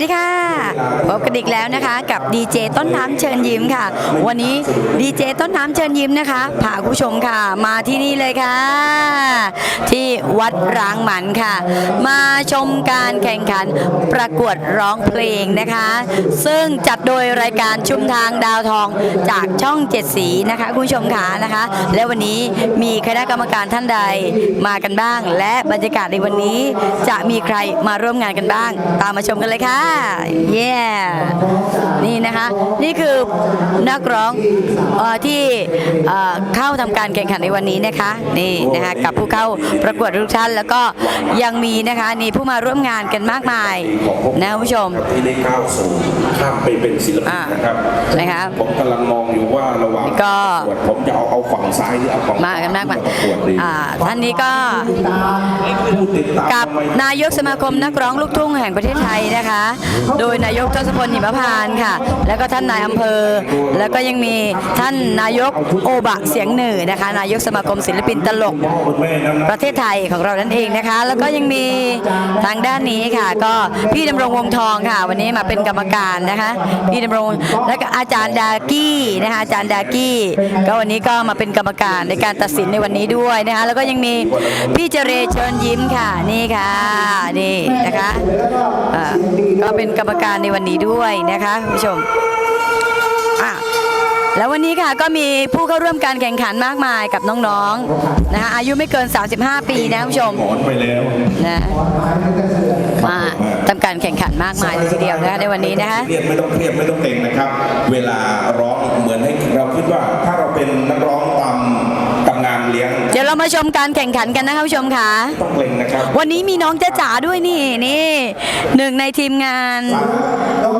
ดีค่ะ พบกันอีกแล้วนะคะ กับดีเจต้นน้ำเชิญยิ้มค่ะ วันนี้ดีเจต้นน้ำเชิญยิ้มนะคะพาคุณผู้ชมค่ะ มาที่นี่เลยค่ะ ที่วัดร้างหมันค่ะ มาชมการแข่งขันประกวดร้องเพลงนะคะ ซึ่งจัดโดยรายการชุมทางดาวทองจากช่องเจ็ดสีนะคะคุณผู้ชมค่ะนะคะ และวันนี้มีคณะกรรมการท่านใดมากันบ้าง และบรรยากาศในวันนี้จะมีใครมาร่วมงานกันบ้าง ตามมาชมกันเลยค่ะ เย้นี่นะคะ นี่คือนักร้องเอ่อที่เอ่อเข้าทำการแข่งขันในวันนี้นะคะ นี่นะคะกับผู้เข้าประกวดทุกท่านแล้วก็ยังมีนะคะนี่ผู้มาร่วมงานกันมากมายนะคุณผู้ชมที่ได้ก้าวสู่ข้ามไปเป็นศิลปินอ่านะครับนะครับผมกำลังมองอยู่ว่าระหว่างก็ ประกวดผมจะเอาเอาฝั่งซ้ายหรือเอาฝั่งมากันมากมายประกวดดีอ่าท่านนี้ก็ ผู้ติดตามกับทำไม นายกสมาคมนักร้องลูกทุ่งแห่งประเทศไทยนะคะ โดยนายกทศพลหิมพานต์ค่ะ แล้วก็ท่านนายอำเภอ แล้วก็ยังมีท่านนายกโอบะเสียงหนึ่งนะคะ นายกสมาคมศิลปินตลกประเทศไทยของเรานั่นเองนะคะ แล้วก็ยังมีทางด้านนี้ค่ะ ก็พี่ดำรงวงทองค่ะ วันนี้มาเป็นกรรมการนะคะพี่ดำรงแล้วก็อาจารย์ดากี้นะคะอาจารย์ดากี้ ก็วันนี้ก็มาเป็นกรรมการในการตัดสินในวันนี้ด้วยนะคะแล้วก็ยังมีพี่เจเรเชิญยิ้มค่ะนี่ค่ะนี่นะคะก็เป็นกรรมการในวันนี้ด้วยนะคะคุณผู้ชมอะแล้ววันนี้ค่ะก็มีผู้เข้าร่วมการแข่งขันมากมายกับน้องๆนะคะอายุไม่เกิน 35 ปีนะคุณผู้ชมหมอนไปแล้วนะมาทำการแข่งขันมากมายเลยทีเดียวนะคะในวันนี้นะคะเครียดไม่ต้องเครียดไม่ต้องเกรงนะครับ เวลาร้องเหมือนให้เราคิดว่าถ้าเราเป็นนักร้องตามตำงาน เลี้ยง เดี๋ยวเรามาชมการแข่งขันกันนะคะคุณผู้ชมค่ะ ต้องเกรงนะครับ วันนี้มีน้องจ้าจ๋าด้วยนี่นี่หนึ่งในทีมงาน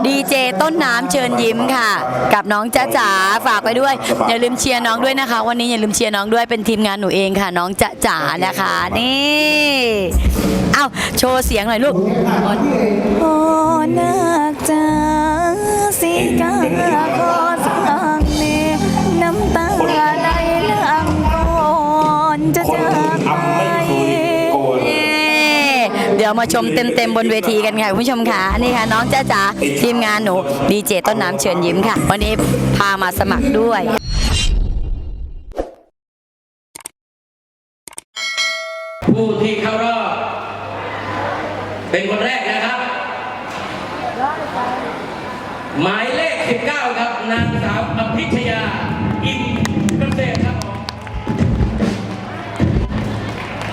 ดีเจต้นน้ำเชิญยิ้มค่ะ กับน้องจ้าจ๋าฝากไปด้วย อย่าลืมเชียร์น้องด้วยนะคะ วันนี้อย่าลืมเชียร์น้องด้วยเป็นทีมงานหนูเองค่ะ น้องจ้าจ๋านะคะนี่เอ้าโชว์เสียงหน่อยลูกโอ้นักจาสิกาขอสัง ยวมาชมเต็มๆบนเวทีกันค่ะคุณผู้ชมค่ะนี่ค่ะน้องจ้าจ๋าทีมงานหนูดีเจต้นน้ำเชิญยิ้มค่ะ วันนี้พามาสมัครด้วยผู้ที่เข้ารอบเป็นคนแรกนะครับ หมายเลข 19 ครับ นางสาวอภิชยา อินเกษตรครับ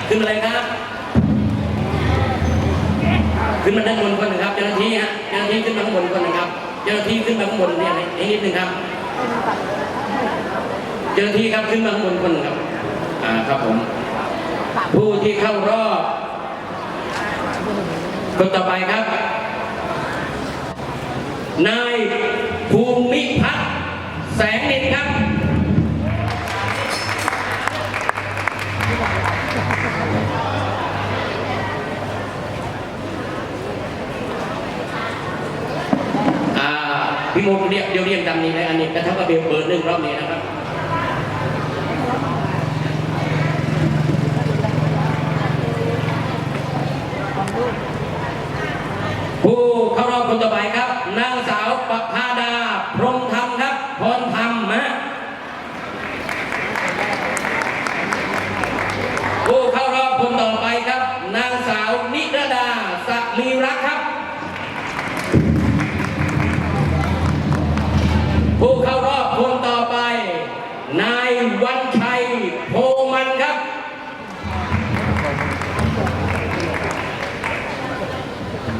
ขึ้นมาเลยครับ ขึ้นมาด้านบนคนหนึ่งครับ เจ้าหน้าที่ฮะเจ้าหน้าที่ขึ้นมาข้างบนคนหนึ่งครับ เจ้าหน้าที่ขึ้นมาข้างบนเนี่ยนิดนึงครับ เจ้าหน้าที่ครับขึ้นมาข้างบนคนหนึ่งครับ อ่าครับผม ผู้ที่เข้ารอบคนต่อไปครับ นายภูมิพัฒน์แสงนินครับ พี่โมเรียกเดี๋ยวเรียงตามนี้เลยอันนี้ก็เท่ากับเบลเบอร์หนึ่งรอบนี้นะครับผู้เข้ารอบคนต่อไปครับนางสาวปภาดา พรมธรรมครับพรธรรมฮะผู้เข้ารอบคนต่อไปครับ นางสาวนิรดาสักมีรักครับ ผู้เข้ารอบคนต่อไป นายวันชัยโพมันครับ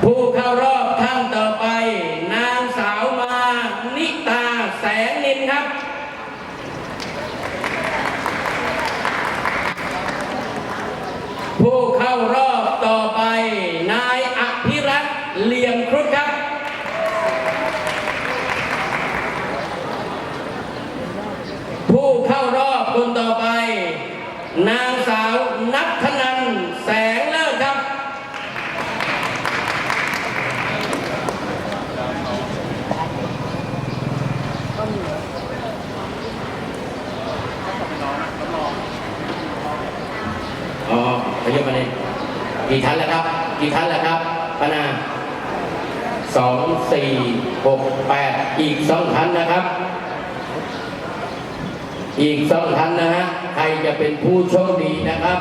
ผู้เข้ารอบท่านต่อไป นางสาวมานิตาแสงนินครับ ผู้เข้ารอบต่อไป นายอภิรัตน์เหลี่ยมครุฑครับ ผู้เข้ารอบคนต่อไป นางสาวนัทธนันแสงเลิศครับ อ๋อขยับมาเลย กี่ท่านแล้วครับ กี่ท่านแล้วครับปนาสองสี่หกแปดอีกสองท่านนะครับ อีกสองท่านนะฮะใครจะเป็นผู้โชคดีนะครับ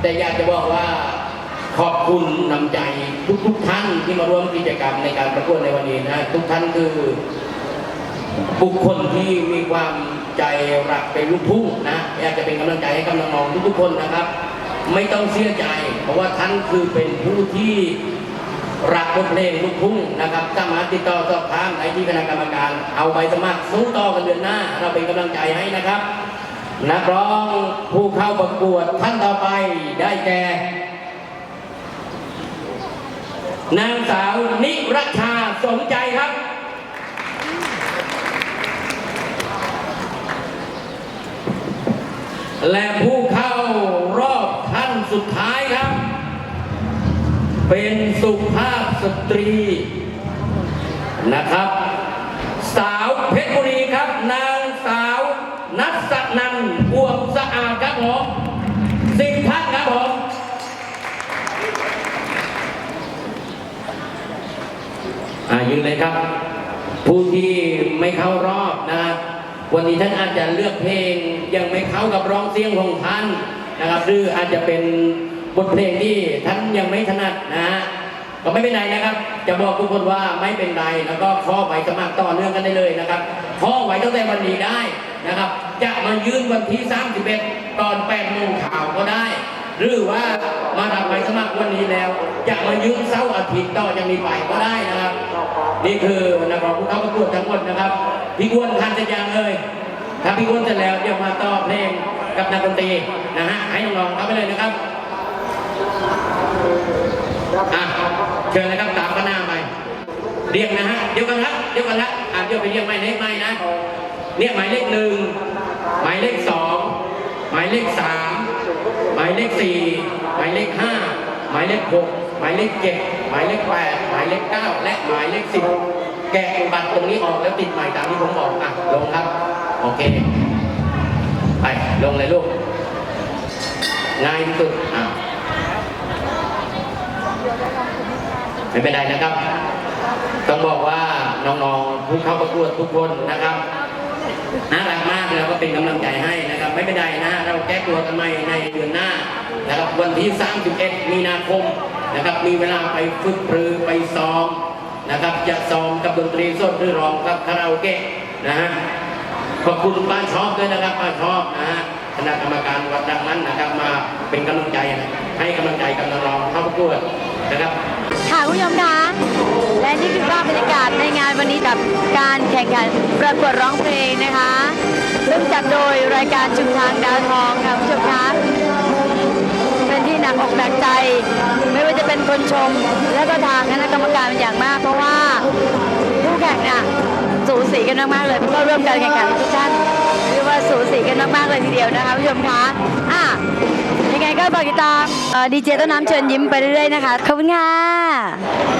แต่อยากจะบอกว่าขอบคุณนำใจทุกๆท่านที่มาร่วมกิจกรรมในการประกวดในวันนี้นะทุกท่านคือ บุคคลที่มีความใจรักเป็นลูกทุ่งนะอยากจะเป็นกำลังใจให้กับน้องทุกๆคนนะครับ ไม่ต้องเสียใจ เพราะว่าท่านคือเป็นผู้ที่รักบทเพลงลูกทุ่งนะครับสามารถติดต่อสอบถามในที่คณะกรรมการ เอาใบสมัครสู้ต่อกันเดือนหน้า เราเป็นกำลังใจให้นะครับ นักร้องผู้เข้าประกวดท่านต่อไปได้แก่ นางสาวนิรชาสมใจครับและผู้เข้ารอบท่านสุดท้ายครับ เป็นสุภาพสตรีนะครับ สาวเพชรบุรีครับ นางสาวนัสนันอวมสะอาดครับผมสิบท่านครับผมอายืนเลยครับ ผู้ที่ไม่เข้ารอบนะครับวันนี้ท่านอาจจะเลือกเพลงยังไม่เข้ากับร้องเสียงของท่านนะครับ หรืออาจจะเป็น บทเพลงที่ท่านยังไม่ถนัดนะฮะก็ไม่เป็นไรนะครับ จะบอกทุกคนว่าไม่เป็นไรแล้วก็ข้อใบสมัครต่อเนื่องกันได้เลยนะครับข้อไว้ตั้งแต่วันนี้ได้นะครับ จะมายื่นวันที่ 31 ตอน8โมงข่าวก็ได้ หรือว่ามาทำใบสมัครวันนี้แล้ว จะมายื่นเสาร์อาทิตย์ต่อจากนี้ไปก็ได้นะครับ นี่คือนักร้องผู้เข้าประกวดทั้งหมดนะครับพี่อ้วนทันจะยังเลยถ้าพี่อ้วนเสร็จแล้วเดี๋ยวมาต่อเพลงกับนักดนตรีนะฮะให้น้องๆเข้าไปเลยนะครับ อะเชิญเลยครับตามข้างหน้าไปเรียกนะฮะเดี๋ยวกันครับเดี๋ยวกันละอะเดี๋ยวไปเรียกหมายเลขไม่นะเนี่ยหมายเลขหนึ่งหมายเลขสองหมายเลขสามหมายเลขสี่หมายเลขห้าหมายเลขหกหมายเลขเจ็ดหมายเลขแปดหมายเลขเก้าและหมายเลขสิบแกะบัตรตรงนี้ออกแล้วติดใหม่ตามที่ผมบอกอะลงครับโอเคไปลงเลยลูกง่ายที่สุดอะ ไม่เป็นไรนะครับ ต้องบอกว่าน้องๆผู้เข้าประกวดทุกคนนะครับน่ารักมากแล้วก็เป็นกำลังใจให้นะครับ ไม่เป็นไรนะ เราแก้ตัวกันใหม่ในเดือนหน้านะครับวันที่ 31 มีนาคมนะครับ มีเวลาไปฝึกปรือไปซ้อมนะครับจะซ้อมกับดนตรีสดหรือร้องกับคาราโอเกะนะฮะขอบคุณป้าชอบด้วยนะครับป้าชอบนะฮะคณะกรรมการวัดดังนั้นนะครับมาเป็นกำลังใจให้กำลังใจกับน้องๆเข้าประกวดนะครับ ผู้ชมคะและนี่คือภาพบรรยากาศในงานวันนี้กับการแข่งขันประกวดร้องเพลงนะคะ ซึ่งจัดโดยรายการชุมทางดาวทองค่ะคุณผู้ชมคะเป็นที่หนักอกหนักใจ ไม่ว่าจะเป็นคนชม และก็ทางคณะกรรมการเป็นอย่างมาก เพราะว่าผู้แข่งเนี่ยสูสีกันมากๆเลยก็ร่วมการแข่งขันทุกท่านเรียกว่าสูสีกันมากๆเลยทีเดียวนะคะคุณผู้ชมคะอะ ก็ฝากติดตามดีเจต้นน้ำเชิญยิ้มไปเรื่อยๆนะคะ ขอบคุณค่ะ